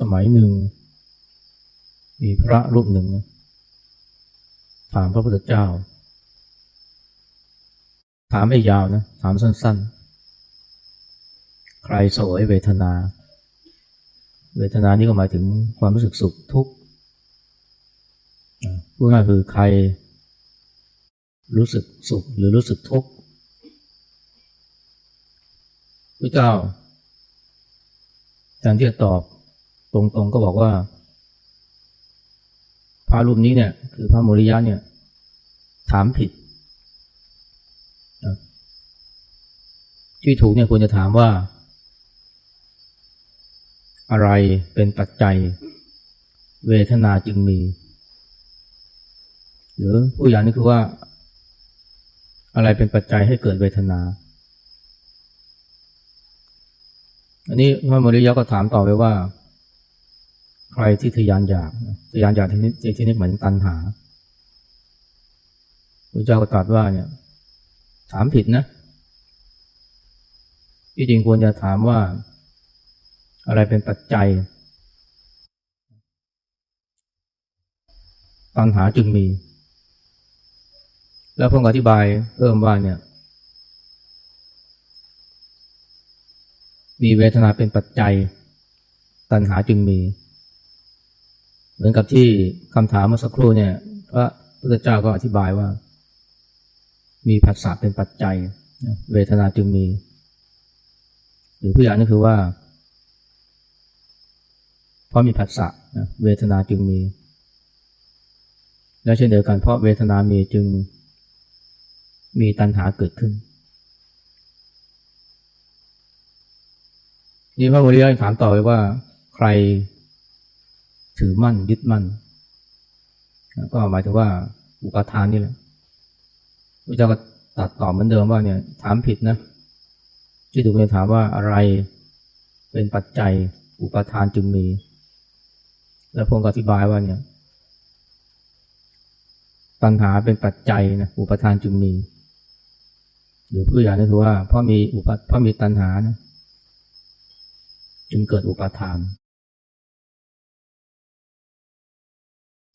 สมัยหนึ่ง มีพระรูปหนึ่ง ถามพระพุทธเจ้า ถามไม่ยาวนะ ถามสั้น ๆ ใครสวยเวทนา เวทนานี่ก็หมายถึงความรู้สึกสุขทุกข์อะพูดง่ายคือใครรู้สึกสุขหรือรู้สึกทุกข์พระเจ้าแทนที่จะตอบ ตรงๆก็บอกว่าพระรูปนี้เนี่ย คือพระโมริยะเนี่ย ถามผิดที่ถูกเนี่ยควรจะถามว่า อะไรเป็นปัจจัย เวทนาจึงมี หรือผู้อย่างนี้คือว่า อะไรเป็นปัจจัยให้เกิดเวทนา อันนี้พระโมริยะก็ถามต่อไปว่า ใครที่ทะยานอยากทะยานอยากที่นี้ที่นี้หมายถึงตัณหาพระเจ้าก็ตรัสว่าเนี่ย ถามผิดนะที่จริงควรจะถามว่า อะไรเป็นปัจจัย ตัณหาจึงมี แล้วพระองค์อธิบายเพิ่มว่าเนี่ย มีเวทนาเป็นปัจจัย ตัณหาจึงมี เหมือนกับที่คำถามเมื่อสักครู่เนี่ยพระพุทธเจ้าก็อธิบายว่า มีผัสสะเป็นปัจจัย เวทนาจึงมี หรือผู้อย่างนึงคือว่าเพราะมีผัสสะนะเวทนาจึงมี และเช่นเดียวกันเพราะเวทนามีจึงมีตัณหาเกิดขึ้น นี่พระโมริยะถามต่อไปว่าใคร ถือมั่นยึดมั่น ก็หมายถึงว่าอุปทานนี่แหละพระเจ้าก็ตัดตอบเหมือนเดิมว่าเนี่ยถามผิดนะที่ถูกเลยถามว่าอะไรเป็นปัจจัยอุปทานจึงมี แล้วพงศ์อธิบายว่าเนี่ยตัณหาเป็นปัจจัยนะอุปทานจึงมี หรือผู้อย่างนี้คือว่าเพราะมีอุปเพราะมีตัณหานะจึงเกิดอุปทาน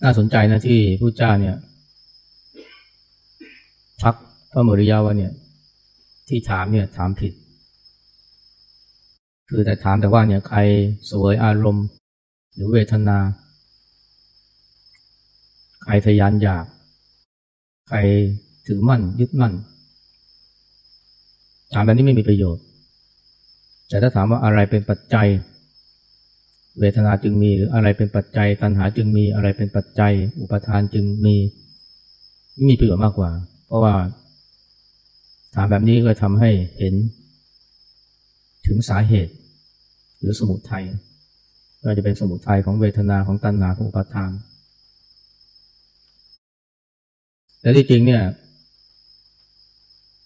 น่าสนใจนะที่ผู้เจ้าเนี่ยทักพระโมริยาว่าเนี่ย ที่ถามเนี่ยถามผิด คือแต่ถามแต่ว่าเนี่ยใครสวยอารมณ์ หรือเวทนา ใครทยานอยาก ใครถือมั่น ยึดมั่น ถามแบบนี้ไม่มีประโยชน์ แต่ถ้าถามว่าอะไรเป็นปัจจัย เวทนาจึงมีหรืออะไรเป็นปัจจัยตัณหาจึงมีอะไรเป็นปัจจัย อุปทานจึงมีนี่มีประโยชน์มากกว่า เพราะว่าถามแบบนี้ก็ทำให้เห็น ถึงสาเหตุ หรือสมุทัยก็จะเป็นสมุทัยของเวทนาของตัณหาของอุปทานแต่ที่จริงเนี่ย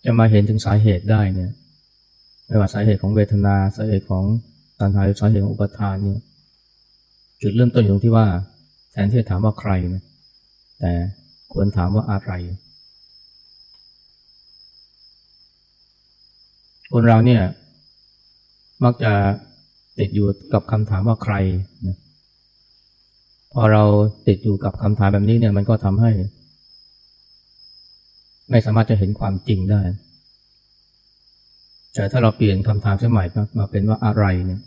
จะมาเห็นถึงสาเหตุได้เนี่ยไม่ว่าสาเหตุของเวทนาสาเหตุของตัณหาหรือสาเหตุของอุปทานเนี่ย จุดเริ่มต้นอยู่ตรงที่ว่าแทนที่จะถามว่าใครนะแต่ควรถามว่าอะไร คนเราเนี่ย มักจะติดอยู่กับคำถามว่าใครนะพอเราติดอยู่กับคำถามแบบนี้เนี่ย มันก็ทำให้ ไม่สามารถจะเห็นความจริงได้ แต่ถ้าเราเปลี่ยนคำถามสมัยมาเป็นว่าอะไรเนี่ย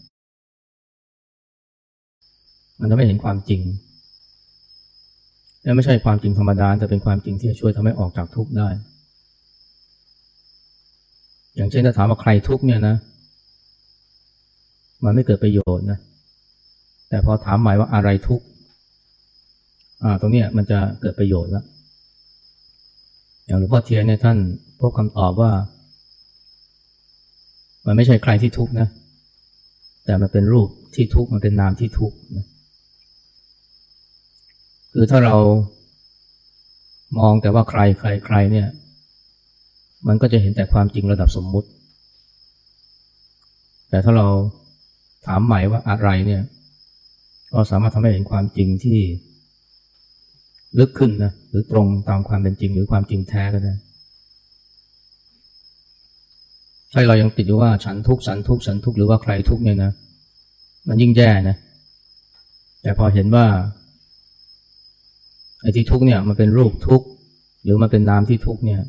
มันจะไม่เห็นความจริง และไม่ใช่ความจริงธรรมดา แต่เป็นความจริงที่จะช่วยทำให้ออกจากทุกข์ได้ อย่างเช่นถ้าถามว่าใครทุกข์เนี่ยนะ มันไม่เกิดประโยชน์นะ แต่พอถามหมายว่าอะไรทุกข์อ่า ตรงนี้มันจะเกิดประโยชน์แล้ว อย่างหลวงพ่อเทียนเนี่ยท่านพบคำตอบว่า มันไม่ใช่ใครที่ทุกข์นะ แต่มันเป็นรูปที่ทุกข์ มันเป็นนามที่ทุกข์นะ คือถ้าเรามองแต่ว่าใครใครใครเนี่ย มันก็จะเห็นแต่ความจริงระดับสมมุติ แต่ถ้าเราถามใหม่ว่าอะไรเนี่ย ก็สามารถทำให้เห็นความจริงที่ลึกขึ้นนะหรือตรงตามความเป็นจริงหรือความจริงแท้ก็ได้ถ้าเรายังติดอยู่ว่าฉันทุกข์ฉันทุกข์ฉันทุกข์หรือว่าใครทุกข์เนี่ยนะ มันยิ่งแย่นะ แต่พอเห็นว่า ไอ้ที่ทุกเนี่ยมันเป็นรูปทุกหรือมันเป็นนามที่ทุกเนี่ย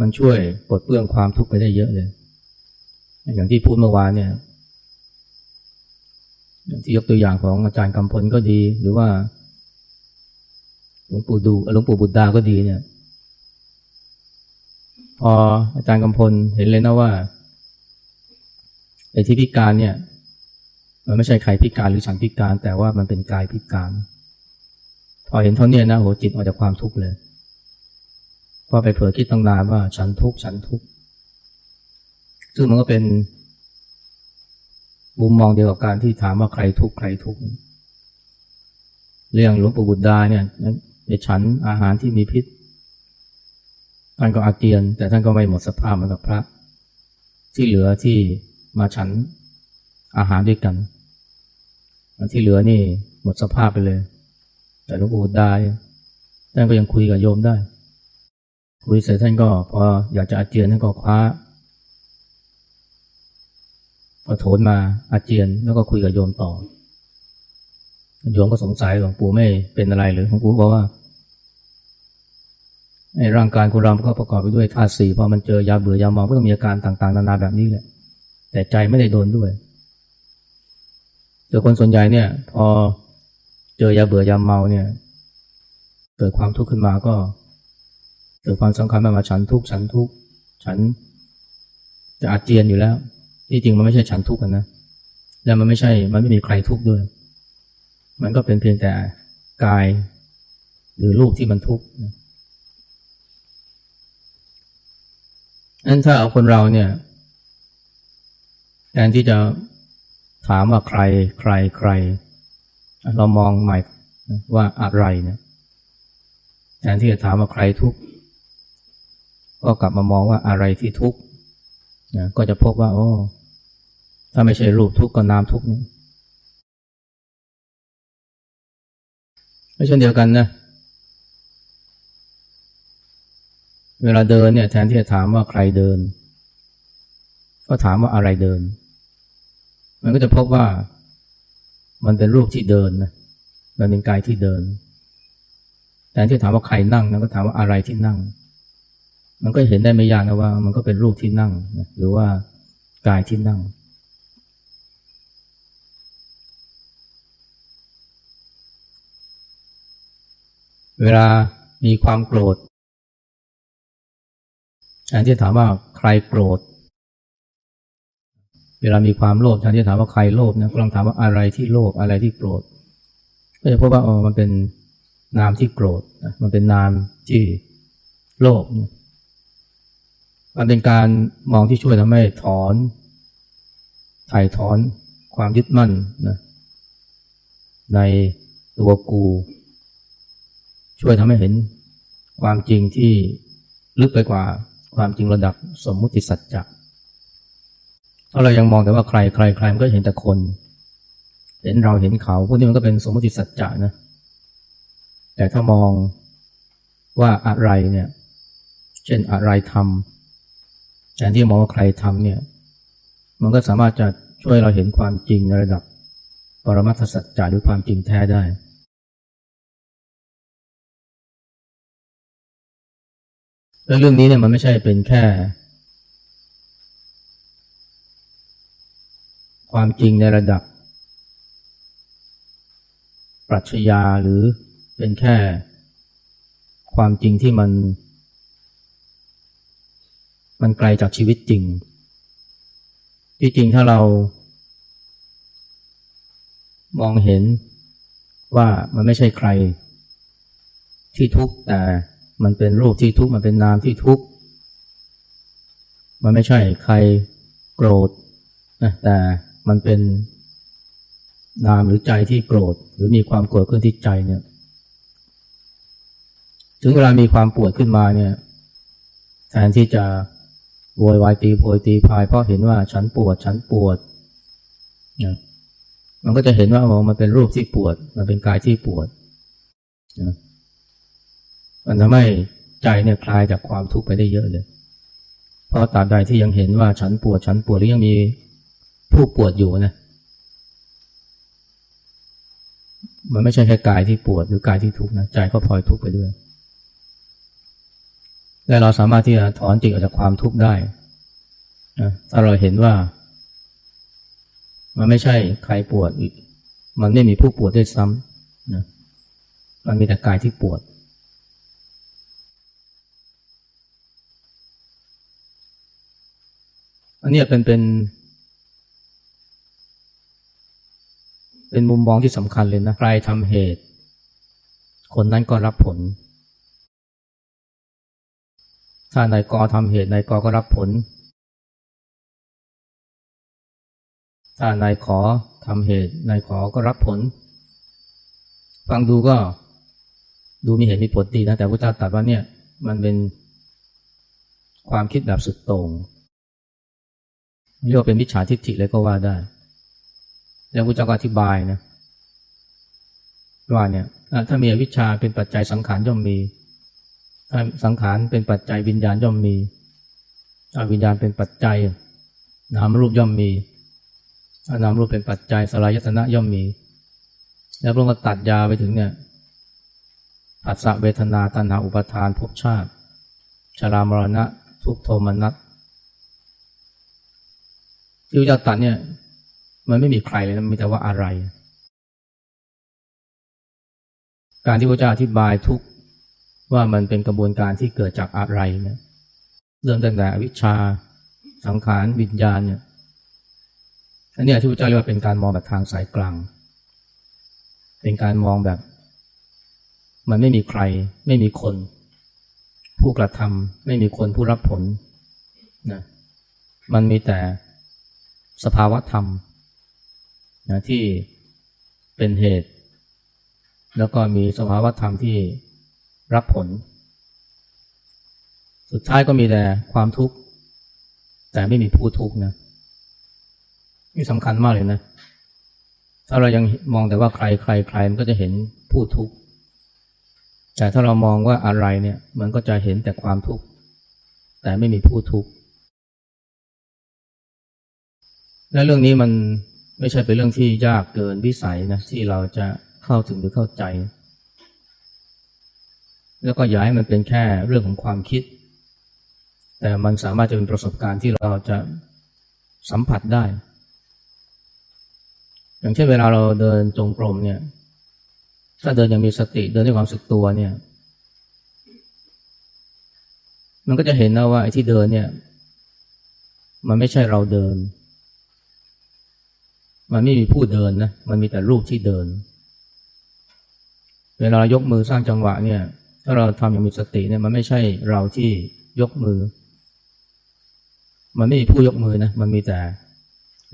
มันช่วยปลดเปลื้องความทุกข์ไปได้เยอะเลย อย่างที่พูดเมื่อวานเนี่ยอย่างที่ยกตัวอย่างของอาจารย์กำพลก็ดี หรือว่าหลวงปู่ดูหลวงปู่บุตรดาก็ดีเนี่ย พออาจารย์กำพลเห็นเลยนะว่าไอ้ที่พิการเนี่ย มันไม่ใช่ใครพิการหรือฉันพิการ แต่ว่ามันเป็นกายพิการ พอเห็นเท่านี้นะโหจิตออกจากความทุกข์เลยพอไปเผลอคิดตั้งนานว่าฉันทุกข์ฉันทุกข์ซึ่งมันก็เป็นมุมมองเดียวกับการที่ถามว่าใครทุกข์ใครทุกข์เรื่องหลวงปู่บุตรดาเนี่ยไปฉันอาหารที่มีพิษท่านก็อาเกียน แต่ท่านก็ไม่หมดสภาพเหมือนกับพระ ที่เหลือที่มาฉันอาหารด้วยกัน ที่เหลือนี่หมดสภาพไปเลย แต่หลวงปู่ตรดาท่านก็ยังคุยกับโยมได้ คุยเสร็จท่านก็พออยากจะอาเจียนท่านก็คว้าพอโถนมาอาเจียนแล้วก็คุยกับโยมต่อ โยมก็สงสัยหลวงปู่ไม่เป็นอะไรหรือหลวงปู่บอกว่าไอ้ร่างกายของเราก็ประกอบไปด้วยธาตุสี่พอมันเจอยาเบื่อยาเมาก็ต้องมีอาการต่างๆ นานาแบบนี้แหละ แต่ใจไม่ได้โดนด้วยเจอคนส่วนใหญ่เนี่ย พอ เจอยาเบื่อยาเมาเนี่ย เกิดความทุกข์ขึ้นมาก็เกิดความสำคัญมาฉันทุกข์ฉันทุกข์ฉันจะอาเจียนอยู่แล้ว ที่จริงมันไม่ใช่ฉันทุกข์กันนะแล้วมันไม่ใช่ มันไม่มีใครทุกข์ด้วย มันก็เป็นเพียงแต่กาย หรือรูปที่มันทุกข์นั้นถ้าเอาคนเราเนี่ยแทนที่จะถามว่าใครใครใคร เรามองใหม่ว่าอะไรเนี่ยแทนที่จะถามว่าใครทุกข์ก็กลับมามองว่าอะไรที่ทุกข์นะก็จะพบว่าโอ้ถ้าไม่ใช่รูปทุกข์ก็นามทุกข์นี่ไม่เช่นเดียวกันนะเวลาเดินเนี่ยแทนที่จะถามว่าใครเดิน ก็ถามว่าอะไรเดิน มันก็จะพบว่า มันเป็นรูปที่เดินนะมันเป็นกายที่เดินแทนที่ถามว่าใครนั่งนะก็ถามว่าอะไรที่นั่ง มันก็เห็นได้ไม่ยากนะว่า มันก็เป็นรูปที่นั่งหรือว่ากายที่นั่ง เวลามีความโกรธแทนที่ถามว่าใครโกรธ เวลามีความโลภแทนที่ถามว่าใครโลภนะก็ลองถามว่าอะไรที่โลภอะไรที่โกรธก็จะพบว่าอ๋อมันเป็นนามที่โกรธมันเป็นนามที่โลภมันเป็นการมองที่ช่วยทำให้ถอนถ่ายถอนความยึดมั่นนะในตัวกู ช่วยทำให้เห็นความจริงที่ลึกไปกว่าความจริงระดับสมมุติสัจจะ ถ้าเรายังมองแต่ว่าใครใครใครมันก็เห็นแต่คน เห็นเราเห็นเขาพวกนี้มันก็เป็นสมมติสัจจะนะ แต่ถ้ามองว่าอะไรเนี่ย เช่นอะไรทำแทนที่มองว่าใครทำเนี่ย มันก็สามารถจะช่วยเราเห็นความจริงในระดับปรมัตถสัจจะหรือความจริงแท้ได้แล้วเรื่องนี้เนี่ยมันไม่ใช่เป็นแค่ ความจริงในระดับ ปรัชญาหรือเป็นแค่ ความจริงที่มัน มันไกลจากชีวิตจริง ที่จริงถ้าเรา มองเห็นว่ามันไม่ใช่ใคร ที่ทุกข์แต่มันเป็นรูปที่ทุกข์มันเป็นนามที่ทุกข์มันไม่ใช่ใครโกรธนะแต่ มันเป็นนามหรือใจที่โกรธ หรือมีความโกรธขึ้นที่ใจเนี่ย ถึงเวลามีความปวดขึ้นมาเนี่ยแทนที่จะโวยวายตีโพยตีพายเพราะเห็นว่าฉันปวดฉันปวดนะมันก็จะเห็นว่ามันเป็นรูปที่ปวด มันเป็นกายที่ปวดนะมันทำให้ใจเนี่ยคลายจากความทุกข์ไปได้เยอะเลย เพราะตราบใดที่ยังเห็นว่าฉันปวดฉันปวดหรือยังมี ผู้ปวดอยู่นะมันไม่ใช่แค่กายที่ปวดหรือกายที่ทุกข์นะใจก็พลอยทุกข์ไปด้วย และเราสามารถที่จะถอนจิตออกจากความทุกข์ได้นะถ้าเราเห็นว่า มันไม่ใช่ใครปวด มันไม่มีผู้ปวดด้วยซ้ำนะมันมีแต่กายที่ปวดอันนี้เป็นเป็น เป็นมุมมองที่สำคัญเลยนะใครทำเหตุ คนนั้นก็รับผล ถ้านายกอทำเหตุนายกอก็รับผล ถ้านายขอทำเหตุนายขอก็รับผล ฟังดูก็ดูมีเหตุมีผลดีนะ แต่พระเจ้าตรัสว่าเนี่ยมันเป็นความคิดแบบสุดโต่งเรียกว่าเป็นมิจฉาทิฏฐิเลยก็ว่าได้ แล้วพระเจ้าก็อธิบายนะว่าเนี่ยถ้ามีอวิชชาเป็นปัจจัยสังขารย่อมมีถ้าสังขารเป็นปัจจัยวิญญาณย่อมมีวิญญาณเป็นปัจจัย นามรูปย่อมมีนามรูปเป็นปัจจัยสลายตนะย่อมมี แล้วพระองค์ตัดยาไปถึงเนี่ยปัสสะเวทนาตัณหาอุปทานภพชาติ ชรามรณะทุกโทมนัสที่พระเจ้าตัดเนี่ย มันไม่มีใครเลยนะมีแต่ว่าอะไร การที่พระเจ้าอธิบายทุกว่ามันเป็นกระบวนการที่เกิดจากอะไรเนี่ยเริ่มตั้งแต่อวิชชาสังขารวิญญาณเนี่ยอันนี้ที่พระเจ้าเรียกว่าเป็นการมองแบบทางสายกลาง เป็นการมองแบบ มันไม่มีใคร ไม่มีคน ผู้กระทำไม่มีคนผู้รับผลนะมันมีแต่สภาวะธรรม นะที่เป็นเหตุ แล้วก็มีสภาวะธรรมที่รับผล สุดท้ายก็มีแต่ความทุกข์ แต่ไม่มีผู้ทุกข์นะนี่สำคัญมากเลยนะ ถ้าเรายังมองแต่ว่าใครใครใครมันก็จะเห็นผู้ทุกข์ แต่ถ้าเรามองว่าอะไรเนี่ย มันก็จะเห็นแต่ความทุกข์ แต่ไม่มีผู้ทุกข์และเรื่องนี้มัน ไม่ใช่เป็นเรื่องที่ยากเกินวิสัยนะที่เราจะเข้าถึงหรือเข้าใจ แล้วก็อย่าให้มันเป็นแค่เรื่องของความคิด แต่มันสามารถจะเป็นประสบการณ์ที่เราจะสัมผัสได้ อย่างเช่นเวลาเราเดินจงกรมเนี่ย ถ้าเดินย่างมีสติเดินด้วยความสึกตัวเนี่ย มันก็จะเห็นนะว่าไอ้ที่เดินเนี่ย มันไม่ใช่เราเดิน มันไม่มีผู้เดินนะ มันมีแต่รูปที่เดิน เวลายกมือสร้างจังหวะเนี่ย ถ้าเราทำอย่างมีสติเนี่ยมันไม่ใช่เราที่ยกมือ มันไม่มีผู้ยกมือนะ มันมีแต่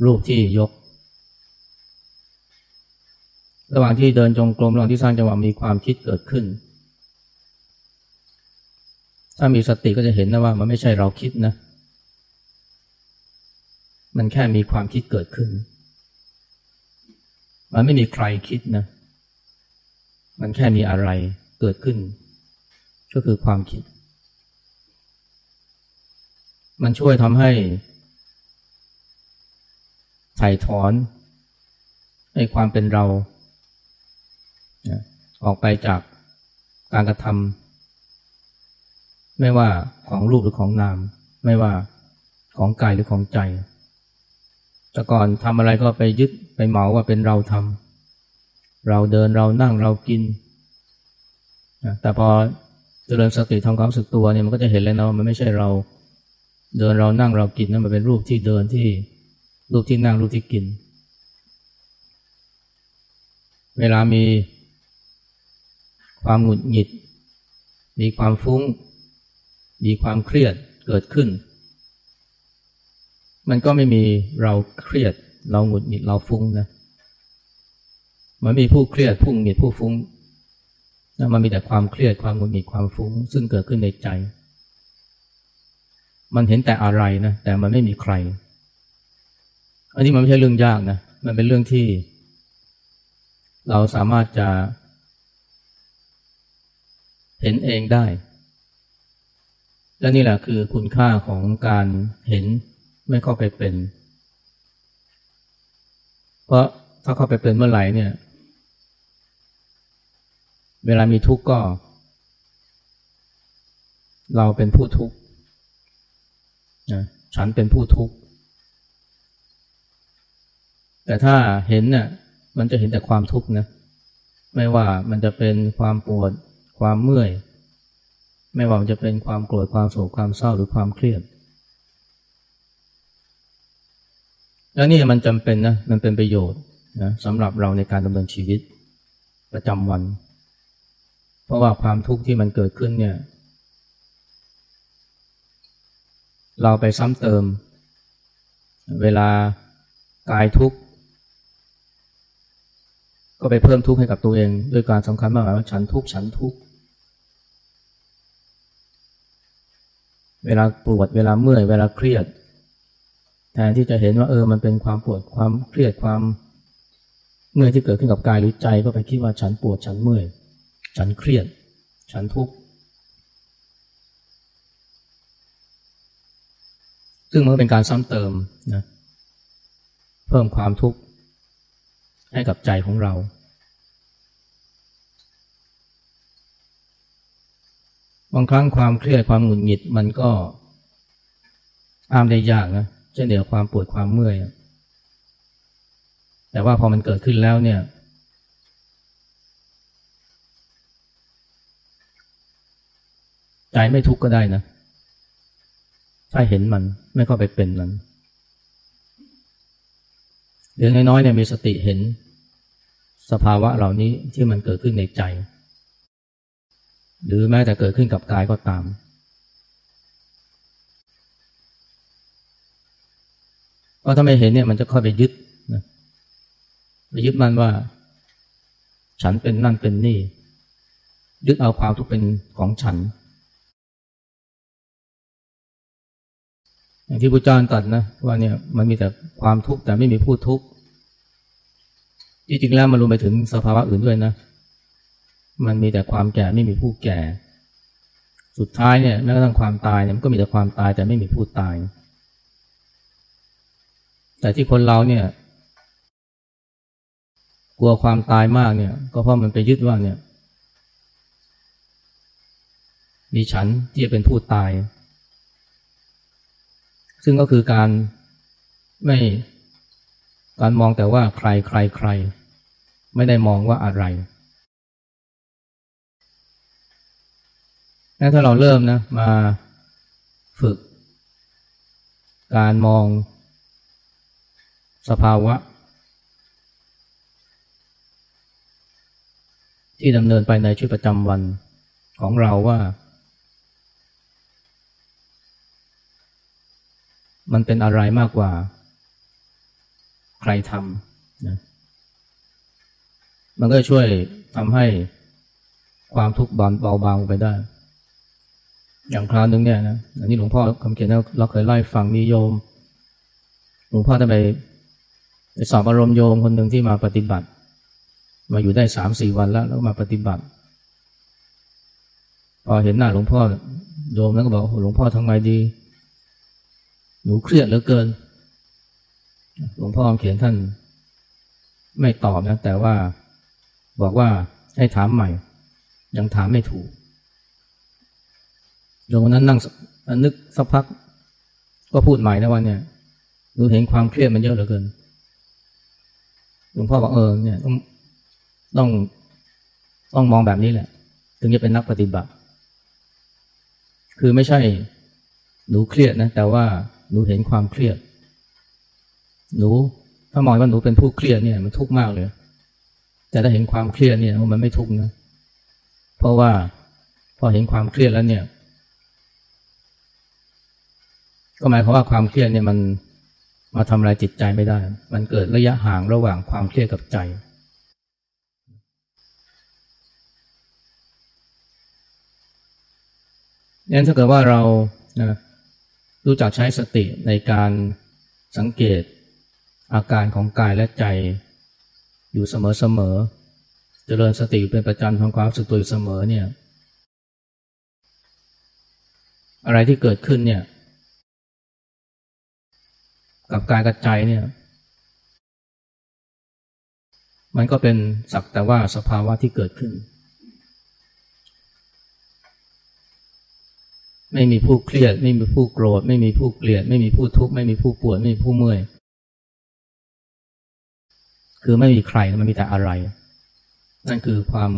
รูปที่ยก ระหว่างที่เดินจงกรมระหว่างที่สร้างจังหวะมีความคิดเกิดขึ้น ถ้ามีสติก็จะเห็นนะว่ามันไม่ใช่เราคิดนะ มันแค่มีความคิดเกิดขึ้น มันไม่มีใครคิดนะ มันแค่มีอะไรเกิดขึ้น ก็คือความคิด มันช่วยทำให้ถ่ายถอนให้ความเป็นเรา ออกไปจากการกระทำไม่ว่าของรูปหรือของนาม ไม่ว่าของกายหรือของใจ แต่ก่อนทำอะไรก็ไปยึดไปเหมาว่าเป็นเราทำเราเดินเรานั่งเรากิน แต่พอเจริญสติทำความสึกตัวเนี่ยมันก็จะเห็นเลยนะว่ามันไม่ใช่เราเดินเรานั่งเรากินนั่นมันเป็นรูปที่เดินที่รูปที่นั่งรูปที่กิน เวลามีความหงุดหงิด มีความฟุ้ง มีความเครียดเกิดขึ้น มันก็ไม่มีเราเครียด เราหงุดหงิดเราฟุ้งนะมันมีผู้เครียดผู้หงุดหงิดผู้ฟุ้งนะมันมีแต่ความเครียดความหงุดหงิดความฟุ้ง ซึ่งเกิดขึ้นในใจ มันเห็นแต่อะไรนะแต่มันไม่มีใคร อันนี้มันไม่ใช่เรื่องยากนะมันเป็นเรื่องที่ เราสามารถจะ เห็นเองได้ และนี่แหละคือคุณค่าของการเห็น ไม่เข้าไปเป็น เพราะถ้าเข้าไปเป็นเมื่อไหร่เนี่ย เวลามีทุกข์ก็ เราเป็นผู้ทุกข์นะฉันเป็นผู้ทุกข์ แต่ถ้าเห็นเนี่ยมันจะเห็นแต่ความทุกข์นะ ไม่ว่ามันจะเป็นความปวด ความเมื่อย ไม่ว่ามันจะเป็นความโกรธ ความโศก ความเศร้าหรือความเครียด แล้วนี่มันจำเป็นนะมันเป็นประโยชน์นะสำหรับเราในการดำเนินชีวิตประจำวัน เพราะว่าความทุกข์ที่มันเกิดขึ้นเนี่ย เราไปซ้ำเติม เวลากายทุกข์ก็ไปเพิ่มทุกข์ให้กับตัวเอง ด้วยการสำคัญมากว่าฉันทุกข์ฉันทุกข์เวลาปวดเวลาเมื่อยเวลาเครียด แทนที่จะเห็นว่าเออมันเป็นความปวดความเครียดความเมื่อยที่เกิดขึ้นกับกายหรือใจก็ไปคิดว่าฉันปวดฉันเมื่อย ฉันเครียด ฉันทุกข์ซึ่งมันเป็นการซ้ำเติมนะเพิ่มความทุกข์ให้กับใจของเรา บางครั้งความเครียดความหงุดหงิดมันก็อ้ามได้ยากนะ เช่นเดียวความปวดความเมื่อย แต่ว่าพอมันเกิดขึ้นแล้วเนี่ย ใจไม่ทุกข์ก็ได้นะถ้าเห็นมันไม่เข้าไปเป็นมันเรื่องน้อยๆเนี่ยมีสติเห็น สภาวะเหล่านี้ที่มันเกิดขึ้นในใจ หรือแม้แต่เกิดขึ้นกับกายก็ตาม เพ ราะถ้าไม่เห็นเนี่ยมันจะเข้าไปยึดนะไปยึดมันว่า ฉันเป็นนั่นเป็นนี่ ยึดเอาความทุกข์เป็นของฉัน อย่างที่พระเจ้าตรัสนะว่าเนี่ยมันมีแต่ความทุกข์แต่ไม่มีผู้ทุกข์จริงๆแล้วมันรวมไปถึงสภาวะอื่นด้วยนะ มันมีแต่ความแก่ไม่มีผู้แก่ สุดท้ายเนี่ยแม้กระทั่งความตายเนี่ยมันก็มีแต่ความตายแต่ไม่มีผู้ตาย แต่ที่คนเราเนี่ย กลัวความตายมากเนี่ย ก็เพราะมันไปยึดว่าเนี่ย มีฉันที่จะเป็นผู้ตาย ซึ่งก็คือการไม่การมองแต่ว่าใครใครใคร ไม่ได้มองว่าอะไรแล้วถ้าเราเริ่มนะมาฝึก การมอง สภาวะ ที่ดำเนินไปในชีวิตประจำวันของเราว่า มันเป็นอะไรมากกว่า ใครทำนะมันก็ช่วยทำให้ความทุกข์เบาเบาบางไปได้ อย่างคราวนึงเนี่ยนะ อันนี้หลวงพ่อคำเขียนเราเคยไล่ฟังมีโยม หลวงพ่อจะไปไป สอบอารมณ์โยมคนหนึ่งที่มาปฏิบัติ มาอยู่ได้สามสี่วันแล้วแล้วมาปฏิบัติ พอเห็นหน้าหลวงพ่อโยมแล้วก็บอกหลวงพ่อทำไงดี หนูเครียดเหลือเกิน หลวงพ่อเขียนท่าน ไม่ตอบนะ แต่ว่าบอกว่าให้ถามใหม่ ยังถามไม่ถูกโยมนั้นนั่งนึกสักพัก ก็พูดใหม่นะว่าเนี่ยดูเห็นความเครียดมันเยอะเหลือเกิน หลวงพ่อบอกเออเนี่ยต้องต้องต้องมองแบบนี้แหละ ถึงจะเป็นนักปฏิบัติ คือไม่ใช่หนูเครียดนะ แต่ว่าหนูเห็นความเครียด หนูถ้ามองว่าหนูเป็นผู้เครียดเนี่ย มันทุกข์มากเลย แต่ถ้าเห็นความเครียดเนี่ยมันไม่ทุกข์นะ เพราะว่าพอเห็นความเครียดแล้วเนี่ย ก็หมายความว่าความเครียดเนี่ยมัน มาทำลายจิตใจไม่ได้ มันเกิดระยะห่างระหว่างความเครียดกับใจ นั้นถ้าเกิดว่าเรานะรู้จักใช้สติในการสังเกตอาการของกายและใจอยู่เสมอๆ เจริญสติเป็นประจำทำความสึกตัวอยู่เสมอเนี่ย อะไรที่เกิดขึ้นเนี่ย กับกายกับใจเนี่ย มันก็เป็นสักแต่ว่าสภาวะที่เกิดขึ้น ไม่มีผู้เครียด ไม่มีผู้โกรธ ไม่มีผู้เกลียด ไม่มีผู้ทุกข์ไม่มีผู้ปวดไม่มีผู้เมื่อย คือไม่มีใครมันมีแต่อะไร นั่นคือความ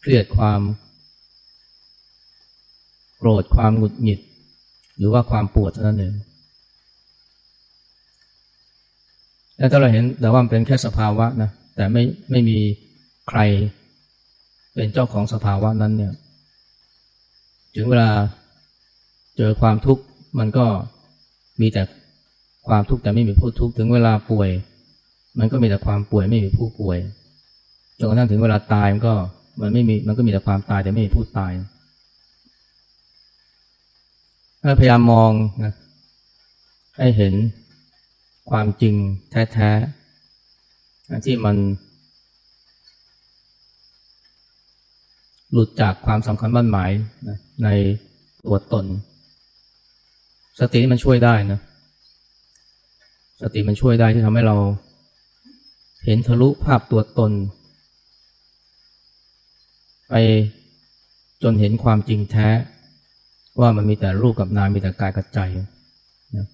เครียดความโกรธความหงุดหงิด หรือว่าความปวดเท่านั้นเอง แล้วถ้าเราเห็นแต่ว่ามันเป็นแค่สภาวะนะแต่ไม่ไม่มีใครเป็นเจ้าของสภาวะนั้นเนี่ย ถึงเวลาเจอความทุกข์มันก็มีแต่ความทุกข์แต่ไม่มีผู้ทุกข์ถึงเวลาป่วย มันก็มีแต่ความป่วยไม่มีผู้ป่วยจนกระทั่งถึงเวลาตายมันก็มันไม่มีมันก็มีแต่ความตายแต่ไม่มีผู้ตายถ้าพยายามมองนะให้เห็น ความจริงแท้ๆที่มัน หลุดจากความสำคัญมั่นหมายนะในตัวตน สติมันช่วยได้นะ สติมันช่วยได้ที่ทำให้เรา เห็นทะลุภาพตัวตน ไปจนเห็นความจริงแท้ ว่ามันมีแต่รูปกับนามมีแต่กายกับใจนะ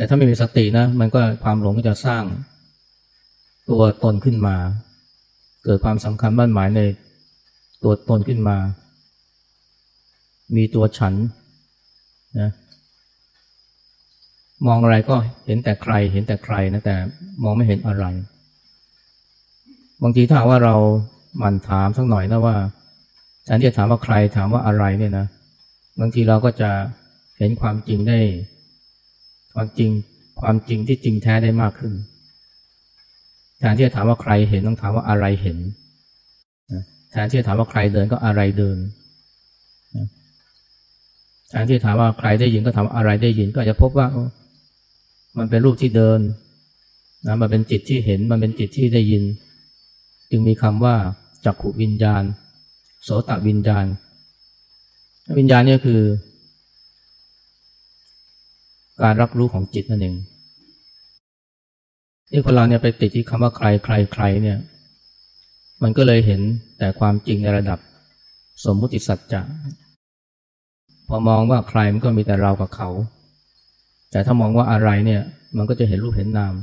แต่ถ้าไม่มีสตินะ มันก็ความหลงก็จะสร้างตัวตนขึ้นมา เกิดความสำคัญมั่นหมายในตัวตนขึ้นมา มีตัวฉันนะมองอะไรก็เห็นแต่ใคร เห็นแต่ใครนะแต่มองไม่เห็นอะไร บางทีถ้าว่าเราหมั่นถามสักหน่อยนะว่าแทนที่จะถามว่าใครถามว่าอะไรเนี่ยนะ บางทีเราก็จะเห็นความจริงได้ ความจริง ความจริงที่จริงแท้ได้มากขึ้นแทนที่จะถามว่าใครเห็นต้องถามว่าอะไรเห็นแทนที่จะถามว่าใครเดินก็อะไรเดินแทนที่จะถามว่าใครได้ยินก็ถามว่าอะไรได้ยิน ก็อาจจะพบว่า มันเป็นรูปที่เดินนะมันเป็นจิตที่เห็นมันเป็นจิตที่ได้ยิน จึงมีคำว่าจักขุวิญญาณ โสตวิญญาณ วิญญาณนี่คือ การรับรู้ของจิตนั่นเองที่คนเราเนี่ยไปติดที่คำว่าใครใครใครเนี่ย มันก็เลยเห็นแต่ความจริงในระดับสมมุติสัจจะพอมองว่าใครมันก็มีแต่เรากับเขา แต่ถ้ามองว่าอะไรเนี่ย มันก็จะเห็นรูปเห็นนาม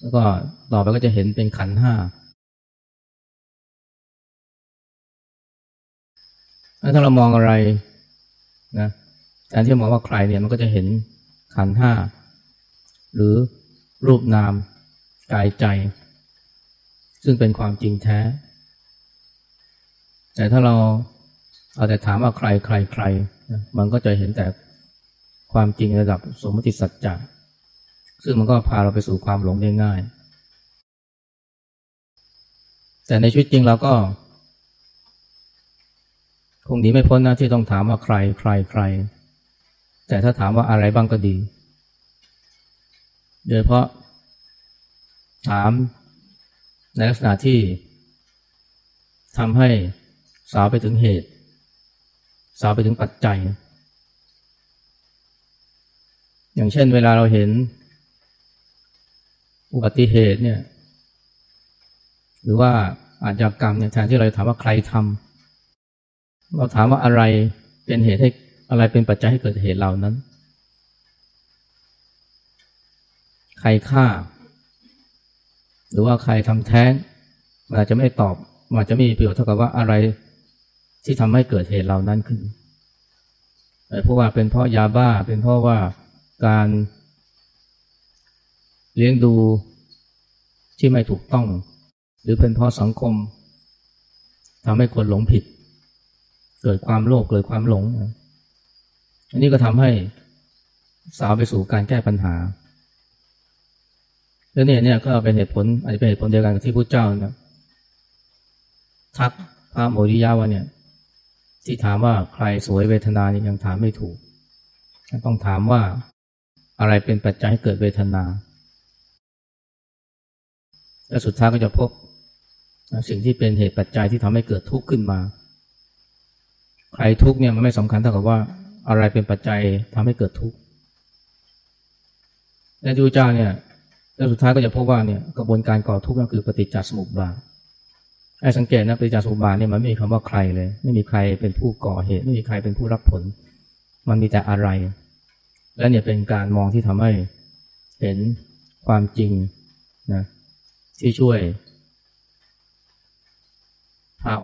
แล้วก็ต่อไปก็จะเห็นเป็นขันห้าถ้าเรามองอะไรนะ แทนที่มองว่าใครเนี่ยมันก็จะเห็นขันห้าหรือรูปนามกายใจ ซึ่งเป็นความจริงแท้ แต่ถ้าเราเอาแต่ถามว่าใครใครใคร มันก็จะเห็นแต่ความจริงระดับสมมติสัจจะซึ่งมันก็พาเราไปสู่ความหลงได้ง่าย แต่ในชีวิตจริงเราก็ คงหนีไม่พ้นนะที่ต้องถามว่าใครใครใคร แต่ถ้าถามว่าอะไรบ้างก็ดี โดยเพราะถามในลักษณะที่ทำให้สาวไปถึงเหตุ สาวไปถึงปัจจัย อย่างเช่นเวลาเราเห็นอุบัติเหตุเนี่ย หรือว่าอาชญากรรมเนี่ยแทนที่เราจะถามว่าใครทำเราถามว่าอะไรเป็นเหตุให้ อะไรเป็นปัจจัยให้เกิดเหตุเหล่านั้น ใครฆ่า หรือว่าใครทำแท้งมันอาจจะไม่ตอบมันอาจจะไม่มีประโยชน์เท่ากับว่าอะไรที่ทำให้เกิดเหตุเหล่านั้นขึ้นเพราะว่าเป็นเพราะยาบ้า เป็นเพราะว่าการเลี้ยงดูที่ไม่ถูกต้อง หรือเป็นเพราะสังคมทำให้คนหลงผิด เกิดความโลภเกิดความหลง อันนี้ก็ทำให้สาวไปสู่การแก้ปัญหา แล้วเนี่ยเนี่ยก็เป็นเหตุผลอาจจะเป็นเหตุผลเดียวกันกับที่พระเจ้านะทักพระโมริยะว่าเนี่ยที่ถามว่าใครสวยเวทนานี่ยังถามไม่ถูก ต้องถามว่าอะไรเป็นปัจจัยให้เกิดเวทนา และสุดท้ายก็จะพบสิ่งที่เป็นเหตุปัจจัยที่ทำให้เกิดทุกข์ขึ้นมา ใครทุกข์เนี่ยมันไม่สำคัญเท่ากับว่า อะไรเป็นปัจจัยทำให้เกิดทุกข์และดูเจ้าเนี่ยแล้วสุดท้ายก็จะพบว่าเนี่ยกระบวนการก่อทุกข์ก็คือปฏิจจสมุปบาทไอ้สังเกตนะปฏิจจสมุปบาทเนี่ยมันไม่มีคำว่าใครเลย ไม่มีใครเป็นผู้ก่อเหตุ ไม่มีใครเป็นผู้รับผล มันมีแต่อะไร และเนี่ยเป็นการมองที่ทำให้เห็นความจริงนะที่ช่วย